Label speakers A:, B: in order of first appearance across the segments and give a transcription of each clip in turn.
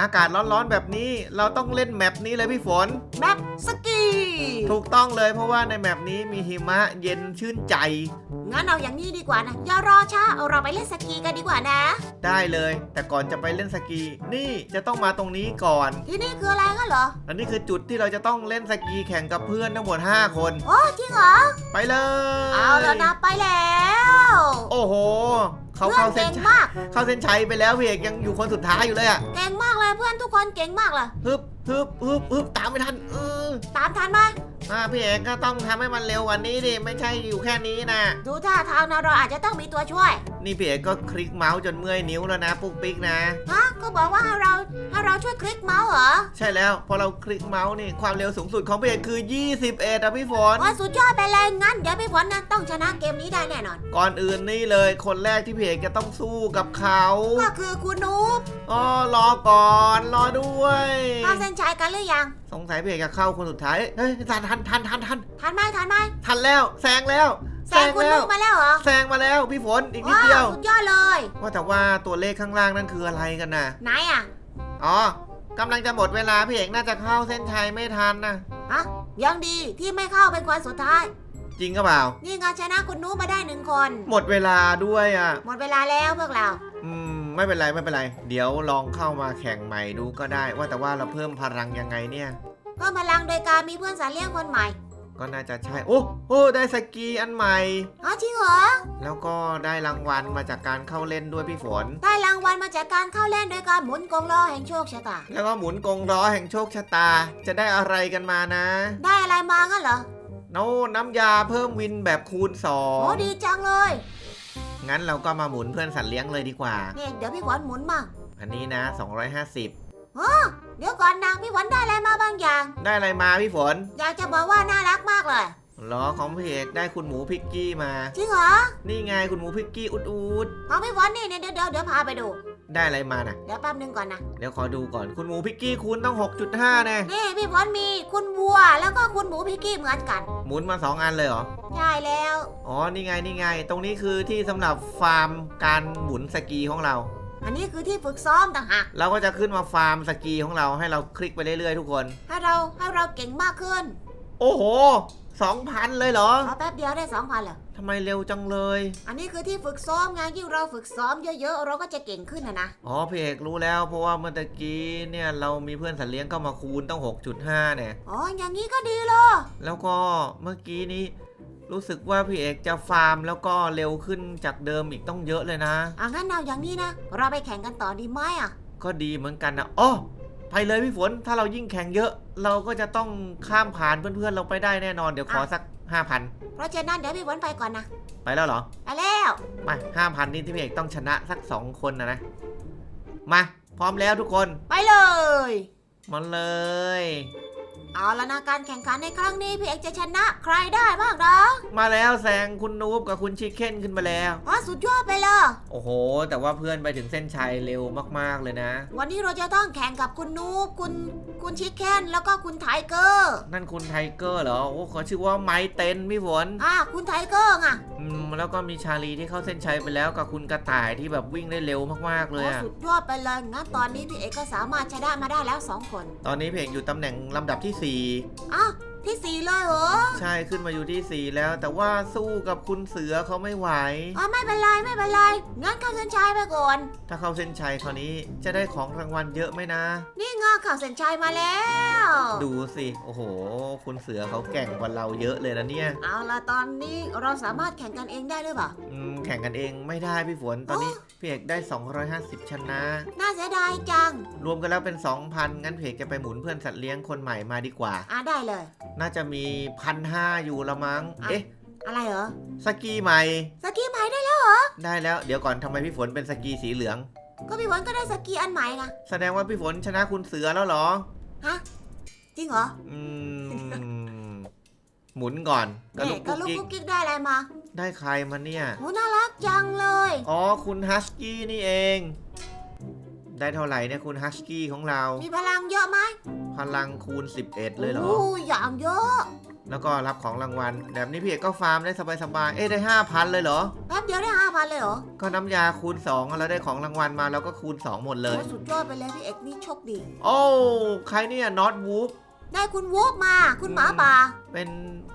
A: อากาศร้อนๆแบบนี้เราต้องเล่นแมปนี้เลยพี่ฝน
B: แมปสกี
A: ถูกต้องเลยเพราะว่าในแมปนี้มีหิมะเย็นชื่นใจ
B: งั้นเอาอย่างนี้ดีกว่านะอย่ารอช้าเอาเราไปเล่นสกีกันดีกว่านะ
A: ได้เลย แต่ก่อนจะไปเล่นสกี นี่จะต้องมาตรงนี้ก่อน
B: ที่นี่คืออะไรกันเหรอ
A: อันนี้คือจุดที่เราจะต้องเล่นสกีแข่งกับเพื่อนทั้งหมด 5 คน
B: โอ้จริงเหรอ
A: ไปเลย
B: เอาแล้วนะไปแล้ว
A: โอ้โห เขา
B: เพื่อน
A: เข้าเส้
B: เก่
A: น
B: ง
A: ชัย
B: มาก
A: เข้าเส้นชัยไปแล้วพี่เอกยังอยู่คนสุดท้ายอยู่เลยอะ
B: เก่งมากเลยเพื่อนทุกคนเก่งมากเลย
A: ฮึบฮึบฮึบฮึบตามไม่ทันเออ
B: ตามทันไหม
A: อ่าพี่เอกก็ต้องทำให้มันเร็วกวันนี้ดิ ไม่ใช่อยู่แค่นี้นะ
B: ดูท่าทางนะเราอาจจะต้องมีตัวช่วย
A: นี่พี่เอกก็คลิกเมาส์จนเมื่อยนิ้วแล้วนะ ปุ๊กปิ๊กนะ
B: ฮะ ก็บอกว่าให้เราให้เราช่วยคลิกเมาส์เหรอ
A: ใช่แล้ว พอเราคลิกเมาส์นี่ความเร็วสูงสุดของพี่เอกคือ 21อะพี่ฝน
B: ว่าสุดยอดไปเลยงั้น เดี๋ยวพี่ฝนนะต้องชนะเกมนี้ได้แน่นอน
A: ก่อนอื่นนี่เลย คนแรกที่พี่เอกจะต้องสู้กับเขา
B: ก็คือคุณนุ๊ก
A: อ๋อรอก่อน รอด้วย
B: เข้าเส้นชัยกันหรือยัง
A: สงสัยพี่เอกจะเข้าคนสุดท้าย เฮ้ยทันทันทันทันทัน
B: ทันไหมทันไหม
A: ทันแล้วแซงแล้ว
B: แซงคุณ
A: แล้
B: นุ๊
A: ว
B: กมาแล้วเหรอ
A: แซงมาแล้วพี่ฝนอีกนิด
B: ว้า
A: เดียว
B: สุดยอดเลย
A: ว่าแต่ว่าตัวเลขข้างล่างนั่นคืออะไรกันน่ะ
B: ไหนอะ
A: อ๋อกำลังจะหมดเวลาพี่เอกน่าจะเข้าเส้นชัยไม่ทันนะ
B: ฮะยังดีที่ไม่เข้าเป็นคนสุดท้าย
A: จริงก็เปล่า
B: นี่ไงชนะคุณนุ๊กมาได้หนึ่งคน
A: หมดเวลาด้วยอะ
B: หมดเวลาแล้วพวกเรา
A: อืม ไม่เป็นไรไม่เป็นไร เดี๋ยวลองเข้ามาแข่งใหม่ดูก็ได้ ว่าแต่ว่าเราเพิ่มพลังยังไงเนี่ย
B: เพิ่มพลังโดยการมีเพื่อนสารเลี้ยงคนใหม่
A: ก็น่าจะใช่ โอ้โอ้ได้สกีอันใหม่
B: อ๋อจริงเหรอ
A: แล้วก็ได้รางวัลมาจากการเข้าเล่นด้วยพี่ฝน
B: ได้รางวัลมาจากการเข้าเล่นโดยการหมุนกงล้อแห่งโชคชะตา
A: แล้วก็หมุนกงล้อแห่งโชคชะตา จะได้อะไรกันมานะ
B: ได้อะไรมางั้นเหรอ
A: โน้น้ำยาเพิ่มวินแบบคูณสอ
B: โอ้
A: ง
B: ดีจังเลย
A: งั้นเราก็มาหมุนเพื่อนสัตว์เลี้ยงเลยดีกว่า
B: นี่เดี๋ยวพี่ฝนหมุนมา
A: อันนี้นะ 250
B: เดี๋ยวก่อนนะพี่ฝนได้อะไรมาบางอย่าง
A: ได้อะไรมาพี่ฝน
B: อยากจะบอกว่าน่ารักมากเลย
A: ล้อของพี่เอกได้คุณหมูพิกกี้มา
B: จริงเหรอ
A: นี่ไงคุณหมูพิกกี้อุดอุด
B: ของพี่ฝนนี่เนี่ยเดี๋ยวเดี๋ยวเดี๋ยวพาไปดู
A: ๆ ได้อะไรมานะ
B: เดี๋ยวแป๊บนึงก่อนนะ
A: เดี๋ยวขอดูก่อนคุณหมูพิกกี้คูณต้อง 6.5แน่
B: นี่พี่ฝนมีคุณวัวแล้วก็คุณหมูพิกกี้เหมือนกัน
A: หมุนมา 2 อันเลยเหรอ
B: ใช่แล้ว
A: อ๋อนี่ไงนี่ไง ตรงนี้คือที่สำหรับฟาร์มการหมุนสกีของเรา
B: อันนี้คือที่ฝึกซ้อมต่างหาก
A: เราก็จะขึ้นมาฟาร์มสกีของเราให้เราคลิกไปเรื่อยๆทุกคน
B: ให้เราให้เราเก่งมากขึ้น
A: โอ้โห 2,000 เลยเหรอ
B: พอแป๊บเดียวได้สองพันเหรอ
A: ทำไมเร็วจังเลย
B: อันนี้คือที่ฝึกซ้อมไงยิ่งเราฝึกซ้อมเยอะๆ เราก็จะเก่งขึ้นนะนะ
A: อ๋อพี่เอกรู้แล้ว เพราะว่าเมื่อตะกี้เนี่ยเรามีเพื่อนสัตว์เลี้ยงเข้ามาคูณต้อง 6.5 เนี่ย
B: อ๋อ อย่างนี้ก็ดีเลย
A: แล้วก็เมื่อกี้นี้ รู้สึกว่าพี่เอกจะฟาร์มแล้วก็เร็วขึ้นจากเดิมอีกต้องเยอะเลยนะ
B: อะงั้นเอาอย่างนี้นะ เราไปแข่งกันต่อดีไหมอะ
A: ก็ดีเหมือนกันนะอ๋อ ไปเลยพี่ฝน ถ้าเรายิ่งแข่งเยอะ เราก็จะต้องข้ามผ่านเพื่อนๆเราไปได้แน่นอน เดี๋ยวขอสัก5,000
B: เพราะฉะนั้นเดี๋ยวพี่ฝนไปก่อนนะ
A: ไปแล้วเหรอ
B: ไปแล้ว
A: ไป5,000นี่ที่พี่เอกต้องชนะสัก2คนนะนะ มา พร้อมแล้วทุกคน
B: ไปเลย
A: มาเลย
B: เอาละนะการแข่งขันในครั้งนี้พี่เอกจะชนะใครได้บ้างนะ
A: มาแล้วแซงคุณนูบกับคุณชิคเก้นขึ้นไปแล้ว
B: อ๋อสุดยอดไปเลย
A: โอ้โห แต่ว่าเพื่อนไปถึงเส้นชัยเร็วมากๆเลยนะ
B: วันนี้เราจะต้องแข่งกับคุณนูบคุณคุณชิคเก้นแล้วก็คุณไทเกอร์
A: นั่นคุณไทเกอร์เหรอโอ้เขาชื่อว่าไมเต็นพี่ฝน
B: อะคุณไทเกอร์ไง
A: อืมแล้วก็มีชาลีที่เข้าเส้นชัยไปแล้วกับคุณกระต่ายที่แบบวิ่งได้เร็วมากๆเลย
B: อ๋อ
A: อะ
B: สุดยอดไปเลยงั้นตอนนี้พี่เอกก็สามารถชนะมาได้แล้วสองคน
A: ตอนนี้เพลงอยู่ตำแหน่งลำดับที่
B: อ้าว ที่สี่เลยเหรอ
A: 4ใช่ขึ้นมาอยู่ที่4แล้ว แต่ว่าสู้กับคุณเสือเขาไม่ไหว
B: อ๋อไม่เป็นไรไม่เป็นไรงั้นเข้าเส้นชัยไปก่อน
A: ถ้าเข้าเส้นชัยคราวนี้จะได้ของรางวัลเยอะไหมนะ
B: นี่ไงเข้าเส้นชัยมาแล้ว
A: ดูสิโอ้โห คุณเสือเขาแก่งกว่าเราเยอะเลยนะเนี่ย
B: เอาละตอนนี้เราสามารถแข่งกันเองได้หรือเปล่า
A: อืมแข่งกันเองไม่ได้พี่ฝนตอนนี้พี่เอกได้ 250 ชนะ
B: น่าเสียดายจัง
A: รวมกันแล้วเป็น 2,000งั้นเพจจะไปหมุนเพื่อนสัตว์เลี้ยงคนใหม่มาดีกว่า
B: อะได้เลย
A: น่าจะมีพันห้าอยู่ละมั้ง
B: อะ
A: เอ๊ะ
B: อะไรเหรอ
A: สกีใหม่
B: สกีใหม่ได้แล้ว
A: ได้แล้ว เดี๋ยวก่อนทำไมพี่ฝนเป็นสกีสีเหลือง
B: ก็พี่ฝนก็ได้สกีอันใหม่ไง
A: แสดงว่าพี่ฝนชนะคุณเสือแล้วเหรอ
B: ฮะ จริงเหรอ
A: อืม หมุนก่อนกระ
B: เนี่
A: ลุ
B: ย
A: ก
B: ก็
A: กุ๊ก
B: ลูก
A: กิ๊ก
B: กุ๊กกิ๊กได้อะไรมา
A: ได้ใครมาเนี่ย
B: โหน่ารักจังเลย
A: อ๋อ คุณฮัสกี้นี่เอง ได้เท่าไหร่เนี่ยคุณฮัสกี้ของเรา
B: มีพลังเยอะไหม
A: พลังคูณ 11 เลยเหรอ
B: โอ้ยอย่างเยอะ
A: แล้วก็รับของรางวัล แบบนี้พี่เอกก็ฟาร์มได้สบายๆ เอ๊ะได้ห้าพันเลยเหรอ
B: แป๊บเดียวได้ห้าพันเลยเหรอ
A: ก็น้ำยาคูณ2แล้วได้ของรางวัลมาแล้วก็คูณ 2 หมดเลย
B: โอ้สุดยอดไปเลยพี่เอกนี่โชคดี
A: โอ้ ใครเนี่ยน็อตวูฟ
B: ได้คุณวูฟมา คุณหมาป่า
A: เป็น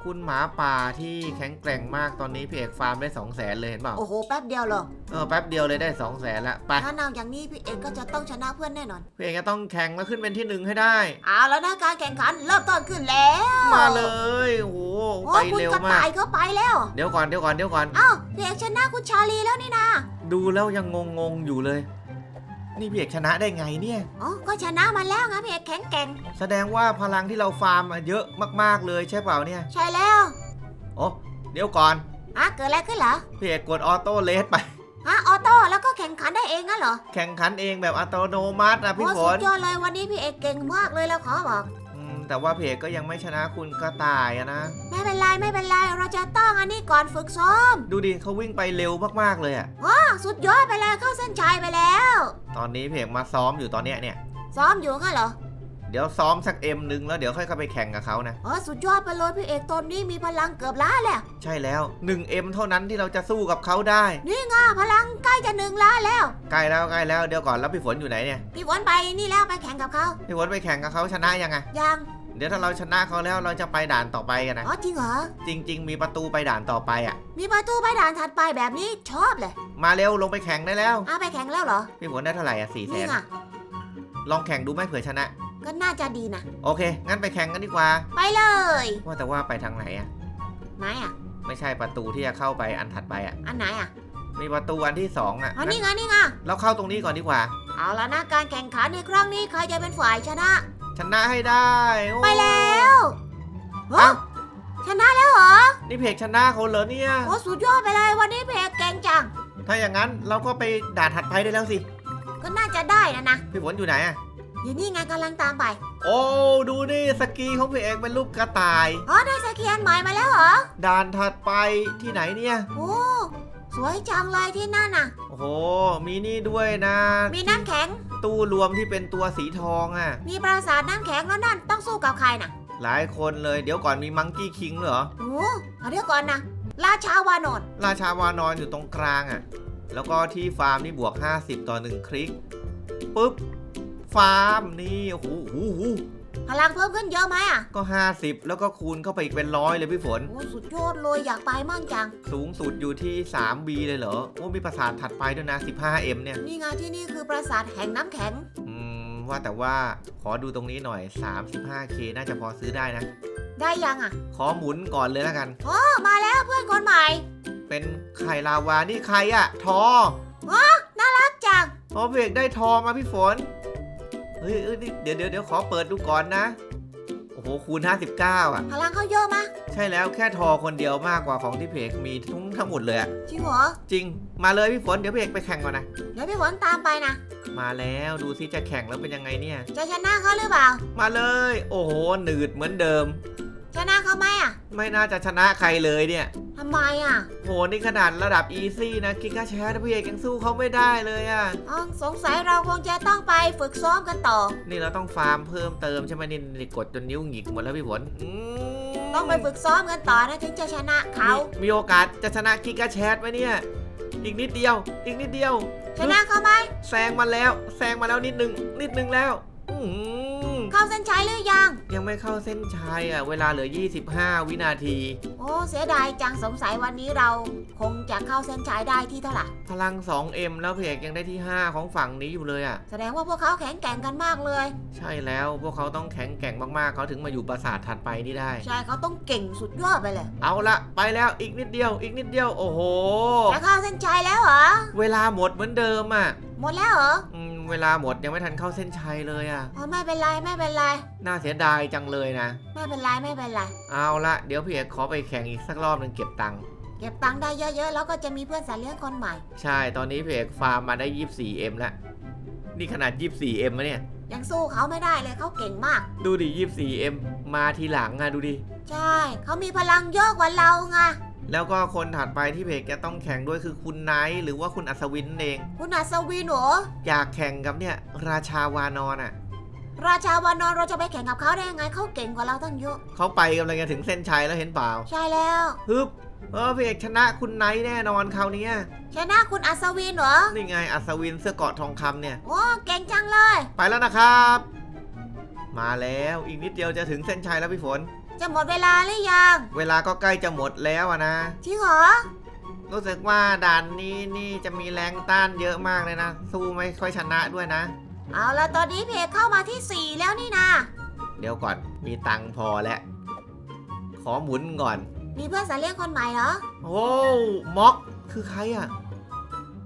A: คุณหมาป่าที่แข็งแกร่งมากตอนนี้พี่เอกฟาร์มได้2 0 0แสนเลยเห็นเปล่า
B: โอ้โห แป๊บเดียวเหรอ
A: เออแป๊บเดียวเลยได้2 0 0แสนละไป
B: ถ้าแนวอย่างนี้พี่เอกก็จะต้องชนะเพื่อนแน่นอน
A: พี่เอกจะต้องแข่งแล้วขึ้นเป็นที่หนึ่งให้ได้
B: เอาแล้วนะการแข่งขันเริ่มต้นขึ้นแล้ว
A: มาเลยโอ้โห
B: โอ้
A: ไป
B: คุณ
A: เร็ว
B: กระ
A: มา
B: ต่ากยเข้าไปแล้ว
A: เดี๋ยวก่อนเดี๋ยวก่อนเดี๋ยวก่อน
B: เอ้าพี่เอกชนะคุณชาลีแล้วนี่นะ
A: ดูแล้วยังงงๆอยู่เลย นี่พี่เอกชนะได้ไงเนี่ย
B: อ๋อ ก็ชนะมาแล้วไงพี่เอกแข็งแกร่ง
A: แสดงว่าพลังที่เราฟาร์มอะเยอะมากๆเลยใช่เปล่าเนี่ย
B: ใช่แล้ว
A: โอ้เดี๋ยวก่อน
B: อะเกิดอะไรขึ้นเหรอ
A: พี่เอกกดออโต้เลสไป
B: ฮะออโต้แล้วก็แข่งขันได้เองงั้นเหรอ
A: แข่งขันเองแบบอัตโนมัตินะพี่
B: โอ้
A: ฝ
B: สุ
A: น
B: ดยอดเลยวันนี้พี่เอกเก่งมากเลยแล้วขอบอก
A: อืม แต่ว่าพี่เอกก็ยังไม่ชนะคุณกระต่ายอะนะ
B: ไม่เป็นไรไม่เป็นไรเราจะต้องอันนี้ก่อนฝึกซ้อม
A: ดูดิเขาวิ่งไปเร็วมากๆเลยอะ
B: อะสุดยอดไปเลยเข้าเส้นชัยไปแล้ว
A: ตอนนี้พี่เอกมาซ้อมอยู่ตอนเนี้ยเนี่ย
B: ซ้อมอยู่งั้นเหรอ
A: เดี๋ยวซ้อมสักเอ็มหนึ่งแล้วเดี๋ยวค่อยเข้าไปแข่งกับเขานะ
B: อ๋อสุดยอดไปเลยพี่เอกตอนนี้มีพลังเกือบล้านแล้ว
A: ใช่แล้ว 1M เท่านั้นที่เราจะสู้กับเขาได้
B: นี่ไงพลังใกล้จะหนึ่งล้านแล้ว
A: ใกล้แล้วใกล้แล้วเดี๋ยวก่อนแล้วพี่ฝนอยู่ไหนเนี่ย
B: พี่ฝนไปนี่แล้วไปแข่งกับเขา
A: พี่ฝนไปแข่งกับเขาชนะยังไง
B: ยัง
A: เดี๋ยวถ้าเราชนะเขาแล้วเราจะไปด่านต่อไปกันนะ
B: อ๋อจริงเหรอ
A: จริง ๆ มีประตูไปด่านต่อไปอะ
B: มีประตูไปด่านถัดไปแบบนี้ชอบเลย
A: มาเร็วลงไปแข่งได้แล้ว
B: อ้าวไปแข่งแล้วเหรอ
A: พี่ฝนได้เท่าไหร่อะสี่แส
B: นี่
A: น
B: ไง
A: ลองแข่งดูไหมเผื่อชนะ
B: ก็น่าจะดีนะ
A: โอเค งั้นไปแข่งกันดีกว่า
B: ไปเลย
A: ว่าแต่ว่าไปทางไหนอะ
B: ไหนอะ
A: ไม่ใช่ประตูที่จะเข้าไปอันถัดไปอะ
B: อันไหนอะ
A: มีประตูอันที่สองอะ
B: อ๋อ
A: งั้น
B: นี่ไงนี่ไง
A: เราเข้าตรงนี้ก่อนดีกว่า
B: เอาละนะการแข่งขันในครั้งนี้ใครจะเป็นฝ่ายชนะ
A: ชนะให้ได้โอ้
B: ไปแล้วเฮ้ยชนะแล้วเหรอ
A: นี่เพกชนะเขาเหรอเนี่ย
B: โอ้สุดยอดไปเลยวันนี้เพจเก่งจัง
A: ถ้าอย่างนั้นเราก็ไปด่านถัดไปได้แล้วสิ
B: ก็น่าจะได้นะนะ
A: พี่ฝนอยู่ไหนอะ
B: อยู่นี่ไงกำลังตามไป
A: โอ้ดูนี่สกีของพี่เอกเป็นรูปกระต่าย
B: อ๋อได้สเกียนใหม่มาแล้วเหรอ
A: ด่านถัดไปที่ไหนเนี่ย
B: โอ้ สวยจังเลยที่นั่นน่ะ
A: โอ้โห มีนี่ด้วยนะ
B: มีน้ำแข็ง
A: ตู้รวมที่เป็นตัวสีทองอะ
B: มีปราสาทน้ำแข็งแล้วนั่นต้องสู้กับใครน่ะ
A: หลายคนเลยเดี๋ยวก่อนมีมังกี้คิงเหรอ
B: โอ้เอาเดี๋ยวก่อนนะราชาวานอน
A: ราชาวานอนอยู่ตรงกลางอะ แล้วก็ที่ฟาร์มนี่บวก 50 ต่อ 1 คลิกปุ๊บ ฟาร์มนี่โอ้โหโอ้โห
B: พลังเพิ่มขึ้นเยอะไหมอะ
A: ก็ 50 แล้วก็คูณเข้าไปอีกเป็นร้อยเลยพี่ฝน
B: โอ้สุดยอดเลยอยากไปมั่งจัง
A: สูงสุดอยู่ที่ 3B เลยเหรอโอ้มีประสาทถัดไปด้วยนะ 15M เนี่ย
B: นี่ไงที่นี่คือปราสาทแห่งน้ำแข็ง
A: อืมว่าแต่ว่าขอดูตรงนี้หน่อย 35K น่าจะพอซื้อได้นะ
B: ได้ยังอะ
A: ขอหมุนก่อนเลยแล้วกัน
B: โอ้มาแล้วเพื่อนคนใหม่
A: เป็นไข่ลาวานี่ใครอะทอ
B: รักจัง
A: พอเบรกได้ทอมาพี่ฝนเฮ้ยเอ้ยนี่เดี๋ยวเดี๋ยวเดี๋ยวขอเปิดดูก่อนนะ โอ้โห คูณ 59 อะ
B: พลังเขาเยอะมะ
A: ใช่แล้วแค่ทอคนเดียวมากกว่าของที่เพกมีทั้งทั้งหมดเลยอะ
B: จริงเหรอ
A: จริง มาเลยพี่ฝน เดี๋ยวเพกไปแข่งก่อนนะ
B: เดี๋ยวพี่ฝนตามไปนะ
A: มาแล้วดูซิจะแข่งแล้วเป็นยังไงเนี่ย
B: จะชนะเขาหรือเปล่า
A: มาเลย โอ้โห หนืดเหมือนเดิม
B: ชนะเขาไหมอะ
A: ไม่น่าจะชนะใครเลยเนี่ย
B: ทำไมอะ
A: โหนี่ขนาดระดับอีซี่นะกิกาแชร์พี่เอกยังสู้เขาไม่ได้เลยอะ
B: อ๋อสงสัยเราคงจะต้องไปฝึกซ้อมกันต่อ
A: นี่เราต้องฟาร์มเพิ่มเติมใช่ไหมนี่นี่กดจนนิ้วหงิกหมดแล้วพี่ฝนอืม
B: ต้องไปฝึกซ้อมกันต่อนะถึงจะชนะเขา
A: มีมีโอกาสจะชนะกิกาแชทไหมเนี่ย อีกนิดเดียว อีกนิดเดียว
B: ชนะเขาไหม
A: แซงมาแล้ว แซงมาแล้วนิดนึงนิดนึงแล้ว อืม
B: เข้าเส้นชัยหรือยัง
A: ยังไม่เข้าเส้นชัยอะ เวลาเหลือ 25 วินาที
B: โอ้เสียดายจังสงสัยวันนี้เราคงจะเข้าเส้นชัยได้ที่เท่าไหร่
A: พลัง 2M แล้วเพกยังได้ที่ 5 ของฝั่งนี้อยู่เลยอะ
B: แสดงว่าพวกเขาแข็งแกร่งกันมากเลย
A: ใช่แล้วพวกเขาต้องแข็งแกร่งมากๆ เขาถึงมาอยู่ปราสาทถัดไปนี่ได้
B: ใช่เขาต้องเก่งสุดยอดไปเลย
A: เอาละไปแล้วอีกนิดเดียว อีกนิดเดียวโอ้โห
B: จะเข้าเส้นชัยแล้วเหรอ
A: เวลาหมดเหมือนเดิมอะ
B: หมดแล้วเหรอ
A: อืม เวลาหมดยังไม่ทันเข้าเส้นชัยเลยอะ
B: อ๋อไม่เป็นไรไม่เป็นไร
A: น่าเสียดายจังเลยนะ
B: ไม่เป็นไรไม่เป็นไร
A: เอาละเดี๋ยวพี่เอกขอไปแข่งอีกสักรอบหนึงเก็บตังค์
B: เก็บตังค์ได้เยอะๆ แล้วก็จะมีเพื่อนสัตว์เลี้ยงคนใหม่
A: ใช่ ตอนนี้พี่เอกฟาร์มมาได้ 24M แล้ว นี่ขนาด 24M มะเนี่ย
B: ยังสู้เขาไม่ได้เลยเขาเก่งมาก
A: ดูดิ 24M มาทีหลังอะดูดิ
B: ใช่ เขามีพลังเยอะกว่าเราไง
A: แล้วก็คนถัดไปที่เพจจะต้องแข่งด้วยคือคุณไนท์หรือว่าคุณอัศวินนั่นเอง
B: คุณอัศวินเหรอ
A: อยากแข่งกับเนี่ยราชาวานอนอะ
B: ราชาวานอนเราจะไปแข่งกับเขาได้ยังไงเขาเก่งกว่าเราตั้งเยอะ
A: เขาไปกำลังจะถึงเส้นชัยแล้วเห็นเปล่า
B: ใช่แล้ว
A: ฮึบ เออพี่เอกชนะคุณไนท์แน่นอนคราวเนี้ย
B: ชนะคุณอัศวินเหรอ
A: นี่ไงอัศวินเสื้อเกราะทองคำเนี่ย
B: โอ้เก่งจังเลย
A: ไปแล้วนะครับ มาแล้วอีกนิดเดียวจะถึงเส้นชัยแล้วพี่ฝน
B: จะหมดเวลาหรือยัง
A: เวลาก็ใกล้จะหมดแล้วอะนะ
B: จริงเหรอ
A: รู้สึกว่าด่านนี้นี่จะมีแรงต้านเยอะมากเลยนะ สู้ไม่ค่อยชนะด้วยนะ
B: เอาละตอนนี้เพจเข้ามาที่ 4 แล้วนี่นะ
A: เดี๋ยวก่อนมีตังค์พอแล้ว ขอหมุนก่อน
B: มีเพื่อนสายเลี้ยงคนใหม่เหรอ
A: โอ้ม็อกคือใครอะ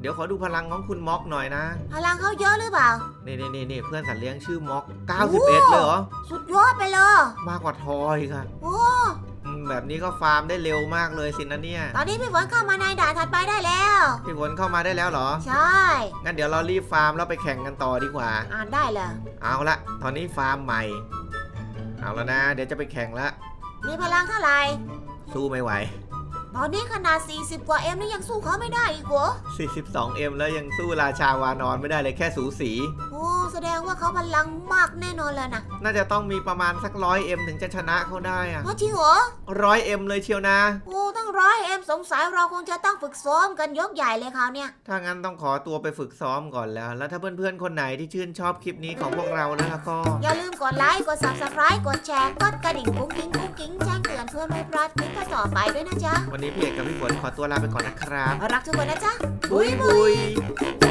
A: เดี๋ยวขอดูพลังของคุณม็อกหน่อยนะ
B: พลังเขาเยอะหรือเปล่า
A: นี่นี่นี่นี่เพื่อนสัตว์เลี้ยงชื่อม็อก 91 เลยเหรอ
B: สุดยอดไปเลย
A: มากกว่าทอยค่ะ
B: โอ้
A: อืมแบบนี้ก็ฟาร์มได้เร็วมากเลยสินะเนี่ย
B: ตอนนี้พี่ฝนเข้ามาในด่านถัดไปได้แล้ว
A: พี่ฝนเข้ามาได้แล้วเหรอ
B: ใช่
A: งั้นเดี๋ยวเรารีบฟาร์มแล้วไปแข่งกันต่อดีกว่า
B: อ่านได้เลย
A: เอาละ ตอนนี้ฟาร์มใหม่ เอาแล้วนะ เดี๋ยวจะไปแข่งละ
B: มีพลังเท่าไหร่
A: สู้ไม่ไหว
B: ตอนนี้ขนาด 40 กว่าเอ็มนี่ยังสู้เขาไม่ได้อีกเหรอ
A: 42M แล้วยังสู้ราชาวานอนไม่ได้เลยแค่สูสี
B: แสดงว่าเขาพลังมากแน่นอนเลยนะ
A: น่าจะต้องมีประมาณสัก 100M ถึงจะชนะเขาได้อะ
B: เพราะจริงเหรอ
A: 100M เลยเชียวนะ
B: โอ้ตั้งร้อยเอ็มสงสัยเราคงจะต้องฝึกซ้อมกันยกใหญ่เลยคราวเนี้ย
A: ถ้างั้นต้องขอตัวไปฝึกซ้อมก่อนแล้ว แล้วถ้าเพื่อนๆคนไหนที่ชื่นชอบคลิปนี้ของพวกเราแล้วก็
B: อย่าลืมกดไลค์กด subscribe กดแชร์กดกระดิ่งกุ้งกิ้งกุ้งกิ้งแจ้งเตือนเพื่อไม่พลาดคลิปต่อไปด้วยนะจ๊ะ
A: วันนี้พี่เอกกับพี่ฝนขอตัวลาไปก่อนนะครับ
B: รักทุกคนนะจ๊ะ
A: บุยบุย